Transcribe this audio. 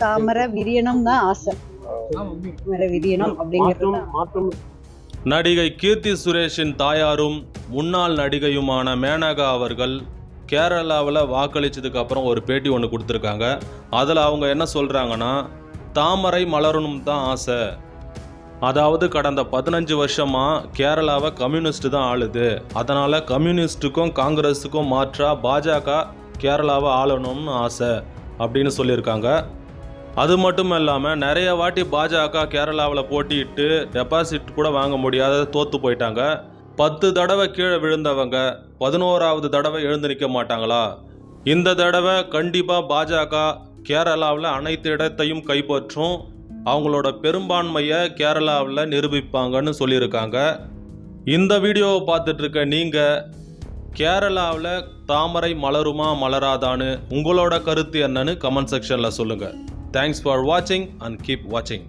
தாமரை விரியனம் தான் ஆசை. தாமரை விரியனம் அப்படிங்கிறது மாற்றம் நடிகை கீர்த்தி சுரேஷின் தாயாரும் முன்னாள் நடிகையுமான மேனகா அவர்கள் கேரளாவில் வாக்களித்ததுக்கு அப்புறம் ஒரு பேட்டி ஒன்று கொடுத்துருக்காங்க. அதில் அவங்க என்ன சொல்கிறாங்கன்னா தாமரை மலரணும் தான் ஆசை. அதாவது கடந்த பதினஞ்சு வருஷமாக கேரளாவை கம்யூனிஸ்ட் தான் ஆளுது. அதனால் கம்யூனிஸ்ட்டுக்கும் காங்கிரஸுக்கும் மாற்றாக பாஜக கேரளாவை ஆளணும்னு ஆசை. அப்படின்னு சொல்லியிருக்காங்க. அது மட்டும் இல்லாமல் நிறைய வாட்டி பாஜக கேரளாவில் போட்டியிட்டு டெபாசிட் கூட வாங்க முடியாத தோற்று போயிட்டாங்க. பத்து தடவை கீழே விழுந்தவங்க பதினோராவது தடவை எழுந்து நிற்க மாட்டாங்களா? இந்த தடவை கண்டிப்பாக பாஜக கேரளாவில் அனைத்து இடத்தையும் கைப்பற்றும். அவங்களோட பெரும்பான்மையை கேரளாவில் நிரூபிப்பாங்கன்னு சொல்லியிருக்காங்க. இந்த வீடியோவை பார்த்துட்ருக்க நீங்கள் கேரளாவில் தாமரை மலருமா மலராதான்னு உங்களோட கருத்து என்னன்னு கமெண்ட் செக்ஷனில் சொல்லுங்கள் தேங்க்ஸ் ஃபார் வாட்சிங் அண்ட் கீப் வாட்சிங்